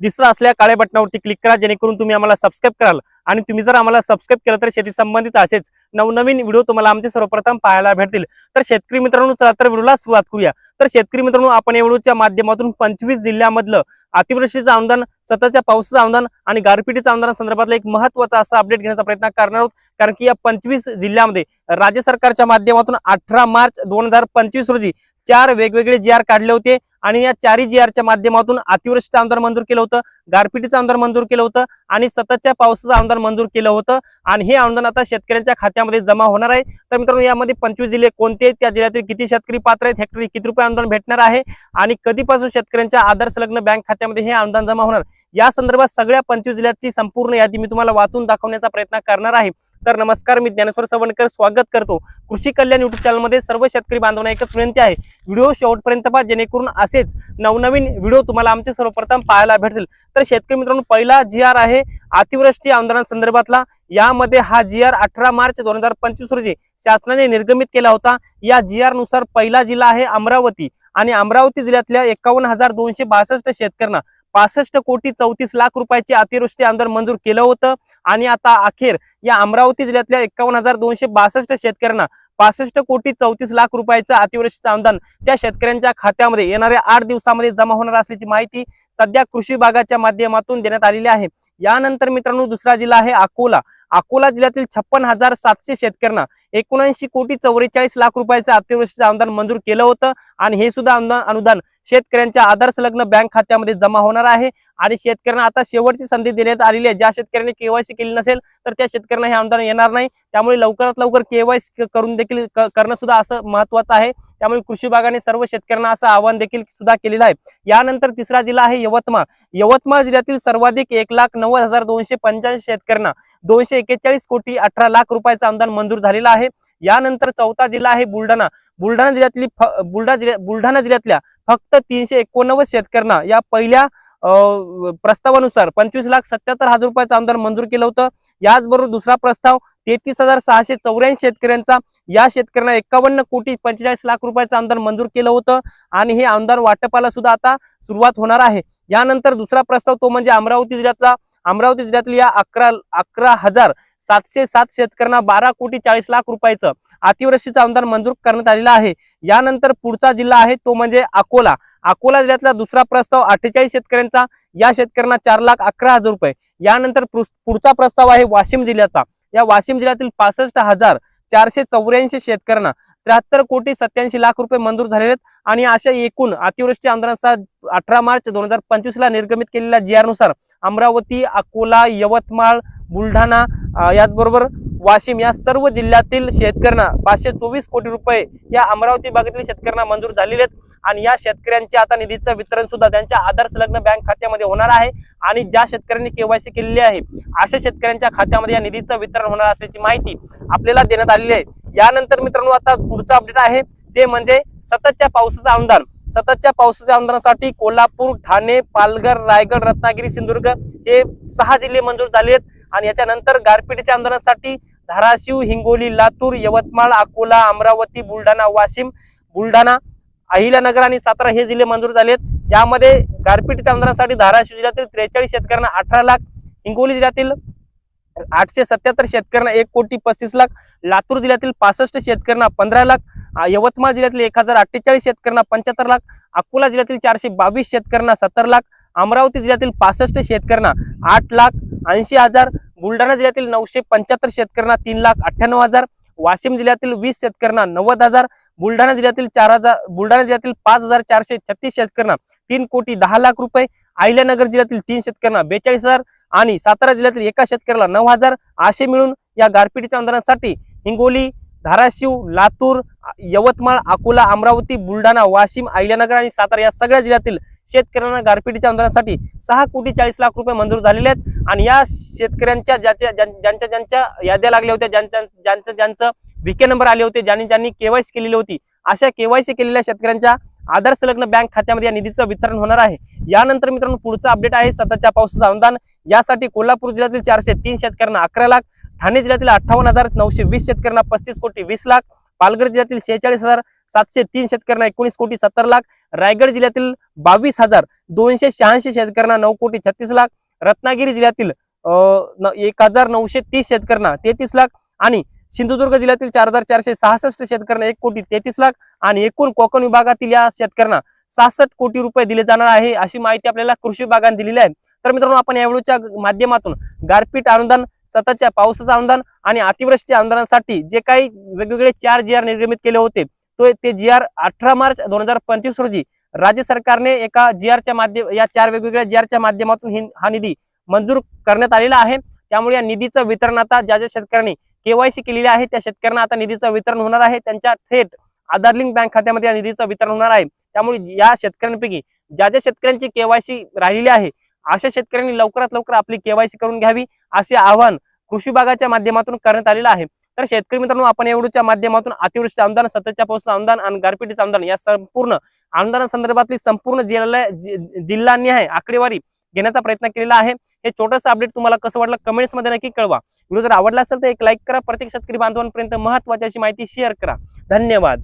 दिसत असल्या काळ्या बटनावरती क्लिक करा जेणेकरून तुम्ही आम्हाला सबस्क्राईब कराल. आणि तुम्ही जर आम्हाला सबस्क्राईब केलं तर शेती संबंधित असेच नवनवीन व्हिडिओ तुम्हाला आमचे सर्वप्रथम पाहायला भेटतील. तर शेतकरी मित्रांनो चला तर व्हिडिओला सुरुवात करूया. तर शेतकरी मित्रांनो आपण या व्हिडिओच्या माध्यमातून पंचवीस जिल्ह्यामधलं अतिवृष्टीचं अनुदान सततच्या पावसाचं अनुदान आणि गारपिटीचं अनुदान संदर्भातला एक महत्त्वाचा असा अपडेट घेण्याचा प्रयत्न करणार आहोत. कारण की या पंचवीस जिल्ह्यामध्ये राज्य सरकारच्या माध्यमातून अठरा मार्च दोन हजार पंचवीस रोजी चार वेगवेगळे जी आर काढले होते. आणि या चारही जी आरच्या माध्यमातून अतिवृष्टीचं आमदार मंजूर केलं होतं गारपिटीचं आमदार मंजूर केलं होतं आणि सततच्या पावसाचं आमदार मंजूर केलं होतं. आणि हे अनुदान आता शेतकऱ्यांच्या खात्यामध्ये जमा होणार आहे. तर मित्रांनो यामध्ये पंचवीस जिल्हे कोणते आहेत, त्या जिल्ह्यातील किती शेतकरी पात्र आहेत? हेक्टरी किती रुपये अनुदान भेटणार आहे? आणि कधीपासून शेतकऱ्यांच्या आधार संलग्न बँक खात्यामध्ये हे अनुदान जमा होणार? या संदर्भात सगळ्या पंचवीस जिल्ह्याची संपूर्ण यादी मी तुम्हाला वाचून दाखवण्याचा प्रयत्न करणार आहे. तर नमस्कार मी ज्ञानेश्वर सवणकर. स्वागत करतो. कृषी कल्याण युट्यूब चॅनलमध्ये सर्व शेतकरी बांधवांना एकच विनंती आहे. व्हिडिओ शेवटपर्यंत पहा जेणेकरून असेच नवनवीन व्हिडिओ तुम्हाला आमचे सर्वप्रथम पाहायला भेटतील. तर शेतकरी मित्रांनो पहिला जी आर आहे अतिवृष्टी आंदोलनासंदर्भातला यामध्ये हा जी आर अठरा मार्च दोन हजार पंचवीस रोजी शासनाने निर्गमित केला होता. या जी आरनुसार पहिला जिल्हा आहे अमरावती आणि अमरावती जिल्ह्यातल्या एकावन्न हजार दोनशे बासष्ट शेतकऱ्यांना पासष्ट कोटी चौतीस लाख रुपयाचे अतिवृष्टी आंदोलन मंजूर केलं होतं. आणि आता अखेर या अमरावती जिल्ह्यातल्या एकावन्न हजार दोनशे बासष्ट शेतकऱ्यांना पासष्ट कोटी चौतीस लाख रुपयाचं अतिवृष्टीचं अनुदान त्या शेतकऱ्यांच्या खात्यामध्ये येणाऱ्या आठ दिवसामध्ये जमा होणार असल्याची माहिती सध्या कृषी विभागाच्या माध्यमातून देण्यात आलेली आहे. यानंतर मित्रांनो दुसरा जिल्हा आहे अकोला. अकोला जिल्ह्यातील छप्पन हजार सातशे शेतकऱ्यांना एकोणऐंशी कोटी चौवेचाळीस लाख रुपयाचं अतिवृष्टीचं अनुदान मंजूर केलं होतं आणि हे सुद्धा अनुदान अनुदान शेतकऱ्यांच्या आधार संलग्न बँक खात्यामध्ये जमा होणार आहे. आणि शेतकऱ्यांना आता शेवटची संधी देण्यात आलेली आहे. ज्या शेतकऱ्यांनी केवायसी केली नसेल तर त्या शेतकऱ्यांना हे अनुदान येणार नाही. त्यामुळे लवकरात लवकर केवायसी करून देखील करणं सुद्धा असं महत्वाचं आहे. त्यामुळे कृषी विभागाने सर्व शेतकऱ्यांना असं आवाहन देखील सुद्धा केलेलं आहे. यानंतर तिसरा जिल्हा आहे यवतमाळ. यवतमाळ जिल्ह्यातील सर्वाधिक एक लाख नव्वद हजार दोनशे पंच्याऐंशी शेतकऱ्यांना दोनशे एकेचाळीस कोटी अठरा लाख रुपयाचं अनुदान मंजूर झालेलं आहे. यानंतर चौथा जिल्हा आहे बुलढाणा. बुलढाणा जिल्ह्यातली बुलढाणा जिल्ह्या बुलढाणा जिल्ह्यातल्या फक्त तीनशे एकोणनव्वद शेतकऱ्यांना या पहिल्या अं, प्रस्तावानुसार पंचवीस लाख सत्याहत्तर हजार रुपयाचं आमदार मंजूर केलं होतं. याचबरोबर दुसरा प्रस्ताव तेहतीस हजार सहाशे चौऱ्याऐंशी शेतकऱ्यांचा या शेतकऱ्यांना एकावन्न कोटी पंचेचाळीस लाख रुपयाचं आमदार मंजूर केलं होतं. आणि हे आमदार वाटपाला सुद्धा आता सुरुवात होणार आहे. यानंतर दुसरा प्रस्ताव तो म्हणजे अमरावती जिल्ह्यातला अमरावती जिल्ह्यातल्या या अकरा अकरा हजार सातशे सात शेतकऱ्यांना बारा कोटी चाळीस लाख रुपयाचं अतिवृष्टीचं अनुदान मंजूर करण्यात आलेलं आहे. यानंतर पुढचा जिल्हा आहे तो म्हणजे अकोला. अकोला जिल्ह्यातला दुसरा प्रस्ताव अठ्ठेचाळीस शेतकऱ्यांचा. या शेतकऱ्यांना चार लाख अकरा हजार रुपये. यानंतर पुढचा प्रस्ताव आहे वाशिम जिल्ह्याचा. या वाशिम जिल्ह्यातील पासष्ट हजार चारशे चौऱ्याऐंशी शेतकऱ्यांना त्र्याहत्तर कोटी सत्याऐंशी लाख रुपये मंजूर झालेले आहेत. आणि अशा एकूण अतिवृष्टी आंदोलनाचा अठरा मार्च दोन हजार पंचवीस ला निर्गमित केलेल्या जी आरनुसार अमरावती अकोला यवतमाळ बुलढाणा याचबरोबर वाशिम या सर्व जिल्ह्यातील शेतकऱ्यांना पाचशे चोवीस कोटी रुपये या अमरावती भागातील शेतकऱ्यांना मंजूर झालेले आहेत. आणि या शेतकऱ्यांच्या आता निधीचं वितरण सुद्धा त्यांच्या आधार संलग्न बँक खात्यामध्ये होणार आहे. आणि ज्या शेतकऱ्यांनी केवायसी केलेली आहे अशा शेतकऱ्यांच्या खात्यामध्ये या निधीचं वितरण होणार असल्याची माहिती आपल्याला देण्यात आलेली आहे. यानंतर मित्रांनो आता पुढचं अपडेट आहे. ते म्हणजे सततच्या पावसाचं अनुदान. सततच्या पावसाच्या अनुदानासाठी कोल्हापूर ठाणे पालघर रायगड रत्नागिरी सिंधुदुर्ग हे सहा जिल्हे मंजूर झाले आहेत आणि याच्यानंतर गारपीटीच्या आंदोलनासाठी धाराशिव हिंगोली लातूर यवतमाळ अकोला अमरावती बुलढाणा वाशिम बुलढाणा अहिल्यानगर आणि सातारा हे जिल्हे मंजूर झाले आहेत यामध्ये गारपीट आंदोलनासाठी धाराशिव जिल्ह्यातील त्रेचाळीस शेतकऱ्यांना अठरा लाख हिंगोली जिल्ह्यातील आठशे सत्याहत्तर शेतकऱ्यांना एक कोटी पस्तीस लाख लातूर जिल्ह्यातील पासष्ट शेतकऱ्यांना पंधरा लाख यवतमाळ जिल्ह्यातील एक हजार अठ्ठेचाळीस शेतकऱ्यांना पंच्याहत्तर लाख अकोला जिल्ह्यातील चारशे बावीस शेतकऱ्यांना सत्तर लाख अमरावती जिल्ह्यातील पासष्ट शेतकऱ्यांना आठ लाख ऐंशी हजार बुलढाणा जिल्ह्यातील नऊशे पंच्याहत्तर शेतकऱ्यांना तीन लाख अठ्ठ्याण्णव हजार वाशिम जिल्ह्यातील वीस शेतकऱ्यांना नव्वद हजार बुलढाणा जिल्ह्यातील चार हजार बुलढाणा जिल्ह्यातील पाच हजार चारशे छत्तीस शेतकऱ्यांना तीन कोटी दहा लाख रुपये अहिल्यानगर जिल्ह्यातील तीन शेतकऱ्यांना बेचाळीस हजार आणि सातारा जिल्ह्यातील एका शेतकऱ्याला नऊ हजार असे मिळून या गारपिटीच्या आंदोलनासाठी हिंगोली धाराशिव लातूर यवतमाळ अकोला अमरावती बुलढाणा वाशिम अहिल्यानगर आणि सातारा या सगळ्या जिल्ह्यातील शेतकऱ्यांना गारपिटीच्या आंदोलनासाठी सहा कोटी चाळीस लाख रुपये मंजूर झालेले आहेत. आणि या शेतकऱ्यांच्या ज्याच्या ज्यांच्या ज्यांच्या याद्या लागल्या होत्या ज्यांच्या ज्यांचं ज्यांचं विके नंबर आले होते ज्यांनी ज्यांनी केवायसी केलेली होती अशा केवायसी केलेल्या शेतकऱ्यांच्या आधार संलग्न बँक खात्यामध्ये या निधीचं वितरण होणार आहे. यानंतर मित्रांनो पुढचा अपडेट आहे सततच्या पावसाचं अनुदान. यासाठी कोल्हापूर जिल्ह्यातील चारशे तीन शेतकऱ्यांना अकरा लाख ठाणे जिल्ह्यातील अठ्ठावन्न हजार नऊशे वीस शेतकऱ्यांना पस्तीस कोटी वीस लाख पालघर जिल्ह्यातील शेहेचाळीस हजार सातशे तीन शेतकऱ्यांना एकोणीस कोटी सत्तर लाख रायगड जिल्ह्यातील बावीस हजार दोनशे शहाऐंशी शेतकऱ्यांना नऊ कोटी छत्तीस लाख रत्नागिरी जिल्ह्यातील एक हजार नऊशे तीस शेतकऱ्यांना तेहतीस लाख आणि सिंधुदुर्ग जिल्ह्यातील चार हजार चारशे सहासष्ट शेतकऱ्यांना एक कोटी तेहतीस लाख आणि एकूण कोकण विभागातील या शेतकऱ्यांना सहासष्ट कोटी रुपये दिले जाणार आहे अशी माहिती आपल्याला कृषी विभागाने दिलेली आहे. तर मित्रांनो आपण या व्हिडिओच्या माध्यमातून गारपीट अनुदान सततच्या पावसाचं अनुदान आणि अतिवृष्टी अनुदानासाठी जे काही वेगवेगळे चार जी आर निर्गमित केले होते तो ते जी आर अठरा मार्च दोन हजार पंचवीस रोजी राज्य सरकारने एका जी आरच्या माध्यम या चार वेगवेगळ्या जी आरच्या माध्यमातून हा निधी मंजूर करण्यात आलेला आहे. त्यामुळे या निधीचं वितरण आता ज्या ज्या शेतकऱ्यांनी केवायसी केलेली आहे त्या शेतकऱ्यांना आता निधीचं वितरण होणार आहे. त्यांच्या थेट आधार लिंक बँक खात्यामध्ये या निधीचं वितरण होणार आहे. त्यामुळे या शेतकऱ्यांपैकी ज्या ज्या शेतकऱ्यांची केवायसी राहिलेली आहे अशा शेतकऱ्यांनी लवकरात लवकर आपली केवायसी करून घ्यावी. असे आव्हान कृषी विभागाच्या माध्यमातून करण्यात आलेलं आहे. तर शेतकरी मित्रांनो आपण एवढूच्या माध्यमातून अतिवृष्टी अनुदान सततच्या पाऊसचं अनुदान आणि गारपिटीचं अनुदान या संपूर्ण अनुदानासंदर्भातली संपूर्ण जिल्हा जिल्ह्यांनी आहे आकडेवारी घेण्याचा प्रयत्न केलेला आहे. हे छोटंसं अपडेट तुम्हाला कसं वाटलं कमेंट्समध्ये नक्की कळवा. व्हिडिओ जर आवडला असेल तर एक लाईक करा. प्रत्येक शेतकरी बांधवांपर्यंत महत्वाची अशी माहिती शेअर करा. धन्यवाद.